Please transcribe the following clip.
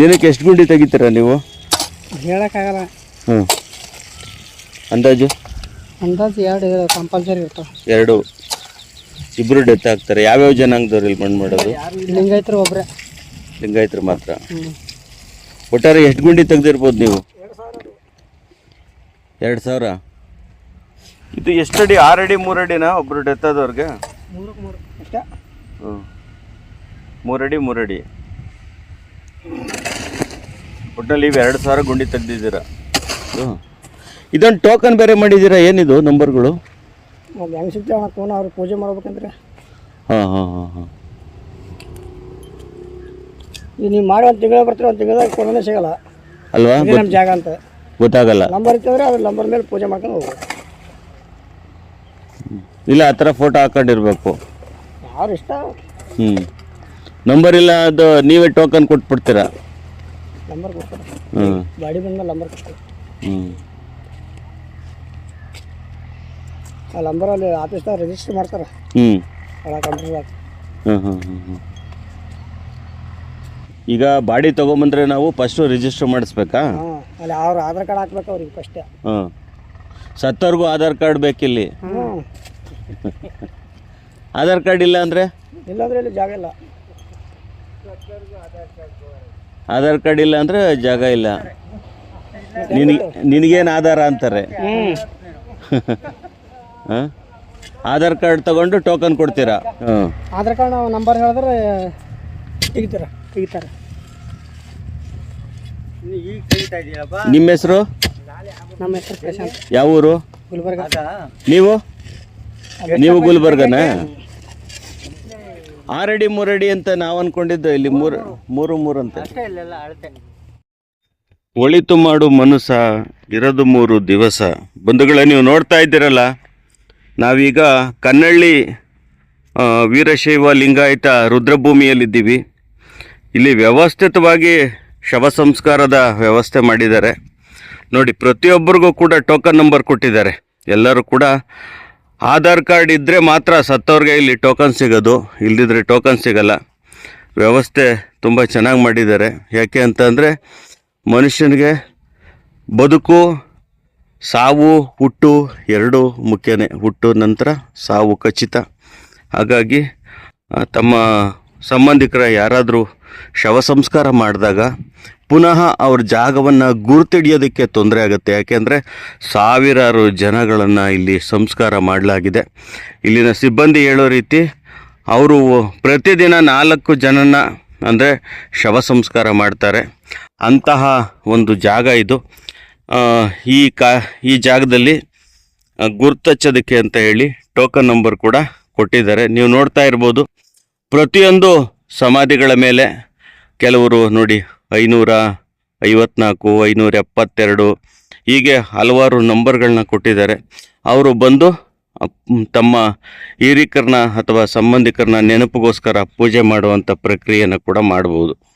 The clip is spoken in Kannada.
ದಿನಕ್ಕೆ ಎಷ್ಟು ಗುಂಡಿ ತೆಗಿತೀರ ನೀವು? ಹೇಳೋಕ್ಕಾಗಲ್ಲ. ಹ್ಞೂ ಅಂದಾಜು? ಅಂದಾಜು ಎರಡು ಕಂಪಲ್ಸರಿ ಇರ್ತಾವೆ. ಎರಡು. ಇಬ್ಬರು ಡೆತ್ ಆಗ್ತಾರೆ. ಯಾವ್ಯಾವ ಜನಾಂಗದವ್ರು ಇಲ್ಲಿ ಮಣ್ಣು ಮಾಡೋದು? ಲಿಂಗಾಯ್ತರು ಒಬ್ಬರೇ ಲಿಂಗಾಯ್ತರು ಮಾತ್ರ. ಒಟ್ಟಾರೆ ಎಷ್ಟು ಗುಂಡಿ ತೆಗ್ದಿರ್ಬೋದು ನೀವು? ಎರಡು ಸಾವಿರ ಇದು ಎಷ್ಟಡಿ ಆರಡಿ ಮೂರಡಿನಾ ಒಬ್ಬರು ಡೆತ್ ಆದವ್ರಿಗೆ? ಮೂರಕ್ಕೆ ಮೂರು. ಅಷ್ಟೇ. ಹ್ಞೂ ಮೂರಡಿ ಮೂರಡಿ ಒಟ್ಟಲ್ಲಿ ಇವು ಎರಡು ಸಾವಿರ ಗುಂಡಿ ತೆಗ್ದಿದ್ದೀರಾ? ಹ್ಞೂ ಇದೊಂದು ಟೋಕನ್ ಬೇರೆ ಮಾಡಿದ್ದೀರಾ? ಏನಿದು ನಂಬರ್ಗಳು? ಒಂದು ಹೆಂಗೆ ಸಿಗ್ತೇವೆ ಅಣ್ಣ ಕೋನ ಅವ್ರು ಪೂಜೆ ಮಾಡ್ಬೇಕಂದ್ರೆ. ಹಾಂ ಹಾಂ ಹಾಂ ಹಾಂ. ಈಗ ನೀವು ಮಾಡಿ ಒಂದು ತಿಂಗಳ ಬರ್ತೀರಿ ಒಂದು ತಿಂಗಳದಾಗ ಫೋನೇ ಸಿಗಲ್ಲ. ಅಲ್ವಾ? ಇದೇ ನಮ್ಮ ಜಾಗ ಅಂತ. ಗೊತ್ತಾಗಲ್ಲ. ನಂಬರ್ ಇತ್ತಂದ್ರೆ ಅದ್ರ ನಂಬರ್ ಮೇಲೆ ಪೂಜೆ ಮಾಡ್ಕೊಂಡು ಹೋಗ್ಬೇಕು ಇಲ್ಲ ಆ ಥರ ಫೋಟೋ ಹಾಕೊಂಡಿರ್ಬೇಕು. ಯಾರು ಇಷ್ಟ? ಹ್ಞೂ ನಂಬರ್ ಇಲ್ಲ ಅದು ನೀವೇ ಟೋಕನ್ ಕೊಟ್ಬಿಡ್ತೀರಾ? ನಂಬರ್ ಕೊಡ್ತಾರೆ. ಹ್ಞೂ ಗಾಡಿ ಬಂದ್ಮೇಲೆ ನಂಬರ್ ಕೊಡ್ತಾರೆ. ಹ್ಞೂ ಆ ನಂಬರಲ್ಲಿ ಆಫೀಸ್ದಾಗ ರಿಜಿಸ್ಟರ್ ಮಾಡ್ತಾರೆ. ಹ್ಞೂ ಆ ಹ್ಞೂ ಹ್ಞೂ ಹ್ಞೂ ಹ್ಞೂ ಈಗ ಬಾಡಿ ತೊಗೊಂಬಂದ್ರೆ ನಾವು ಫಸ್ಟು ರಿಜಿಸ್ಟರ್ ಮಾಡಿಸ್ಬೇಕಾ? ಹಾಂ ಅಲ್ಲಿ ಅವ್ರ ಆಧಾರ್ ಕಾರ್ಡ್ ಹಾಕ್ಬೇಕು ಅವ್ರಿಗೆ ಫಸ್ಟೇ ಹಾಂ. ಸತ್ತವ್ರಿಗೂ ಆಧಾರ್ ಕಾರ್ಡ್ ಬೇಕಿಲ್ಲಿ? ಹ್ಞೂ ಆಧಾರ್ ಕಾರ್ಡ್ ಇಲ್ಲ ಅಂದರೆ? ಇಲ್ಲಾಂದ್ರೆ ಇಲ್ಲಿ ಜಾಗ ಇಲ್ಲ. ಆಧಾರ್ ಕಾರ್ಡ್ ಇಲ್ಲ ಅಂದ್ರೆ ಜಾಗ ಇಲ್ಲ. ನಿನಗೆ ನಿನಗೇನು ಆಧಾರ ಅಂತಾರೆ? ಹಾಂ? ಆಧಾರ್ ಕಾರ್ಡ್ ತಗೊಂಡು ಟೋಕನ್ ಕೊಡ್ತೀರಾ? ಹಾಂ. ಆಧಾರ್ ಕಾರ್ಡ್ ನಾವು ನಂಬರ್ ಹೇಳಿದ್ರೆ ತೆಗಿತಾರೆ ತೆಗಿತಾರೆ. ನಿಮ್ಮ ಹೆಸರು? ನಮ್ಮ ಹೆಸರು ಪ್ರಶಾಂತ್. ಯಾವ ಊರು? ಗುಲ್ಬರ್ಗ. ನೀವು? ನೀವು ಗುಲ್ಬರ್ಗನ? ಆರಡಿ ಮೂರಡಿ ಅಂತ ನಾವು ಅನ್ಕೊಂಡಿದ್ದು ಇಲ್ಲಿ ಮೂರು ಮೂರು ಮೂರು. ಅಂತ. ಒಳಿತು ಮಾಡು ಮನುಸ ಇರದು ಮೂರು ದಿವಸ. ಬಂಧುಗಳ ನೀವು ನೋಡ್ತಾ ಇದ್ದೀರಲ್ಲ ನಾವೀಗ ಕನ್ನಳ್ಳಿ ವೀರಶೈವ ಲಿಂಗಾಯತ ರುದ್ರಭೂಮಿಯಲ್ಲಿದ್ದೀವಿ. ಇಲ್ಲಿ ವ್ಯವಸ್ಥಿತವಾಗಿ ಶವ ಸಂಸ್ಕಾರದ ವ್ಯವಸ್ಥೆ ಮಾಡಿದ್ದಾರೆ. ನೋಡಿ ಪ್ರತಿಯೊಬ್ಬರಿಗೂ ಕೂಡ ಟೋಕನ್ ನಂಬರ್ ಕೊಟ್ಟಿದ್ದಾರೆ. ಎಲ್ಲರೂ ಕೂಡ ಆಧಾರ್ ಕಾರ್ಡ್ ಇದ್ದರೆ ಮಾತ್ರ ಸತ್ತವ್ರಿಗೆ ಇಲ್ಲಿ ಟೋಕನ್ ಸಿಗೋದು ಇಲ್ಲದಿದ್ದರೆ ಟೋಕನ್ ಸಿಗಲ್ಲ. ವ್ಯವಸ್ಥೆ ತುಂಬ ಚೆನ್ನಾಗಿ ಮಾಡಿದ್ದಾರೆ. ಯಾಕೆ ಅಂತಂದರೆ ಮನುಷ್ಯನಿಗೆ ಬದುಕು, ಸಾವು, ಹುಟ್ಟು ಎರಡು ಮುಖ್ಯನೇ. ಹುಟ್ಟು ನಂತರ ಸಾವು ಖಚಿತ. ಹಾಗಾಗಿ ತಮ್ಮ ಸಂಬಂಧಿಕರ ಯಾರಾದರೂ ಶವ ಸಂಸ್ಕಾರ ಮಾಡಿದಾಗ ಪುನಃ ಅವ್ರ ಜಾಗವನ್ನು ಗುರುತಿಡಿಯೋದಕ್ಕೆ ತೊಂದರೆ ಆಗುತ್ತೆ. ಯಾಕೆಂದರೆ ಸಾವಿರಾರು ಜನಗಳನ್ನು ಇಲ್ಲಿ ಸಂಸ್ಕಾರ ಮಾಡಲಾಗಿದೆ. ಇಲ್ಲಿನ ಸಿಬ್ಬಂದಿ ಹೇಳೋ ರೀತಿ ಅವರು ಪ್ರತಿದಿನ ನಾಲ್ಕು ಜನನ ಅಂದರೆ ಶವ ಸಂಸ್ಕಾರ ಮಾಡ್ತಾರೆ. ಅಂತಹ ಒಂದು ಜಾಗ ಇದು. ಈ ಕಾ, ಈ ಜಾಗದಲ್ಲಿ ಗುರ್ತಚ್ಚೋದಕ್ಕೆ ಅಂತ ಹೇಳಿ ಟೋಕನ್ ನಂಬರ್ ಕೂಡ ಕೊಟ್ಟಿದ್ದಾರೆ. ನೀವು ನೋಡ್ತಾ ಇರ್ಬೋದು. ಪ್ರತಿಯೊಂದು ಸಮಾಧಿಗಳ ಮೇಲೆ ಕೆಲವರು ನೋಡಿ ಐನೂರ ಐವತ್ನಾಲ್ಕು, ಐನೂರ ಎಪ್ಪತ್ತೆರಡು. ಹೀಗೆ ಹಲವಾರು ನಂಬರ್ಗಳನ್ನ ಕೊಟ್ಟಿದ್ದಾರೆ. ಅವರು ಬಂದು ತಮ್ಮ ಹಿರಿಕರನ್ನ ಅಥವಾ ಸಂಬಂಧಿಕರನ್ನ ನೆನಪಿಗೋಸ್ಕರ ಪೂಜೆ ಮಾಡುವಂಥ ಪ್ರಕ್ರಿಯೆಯನ್ನು ಕೂಡ ಮಾಡ್ಬೋದು.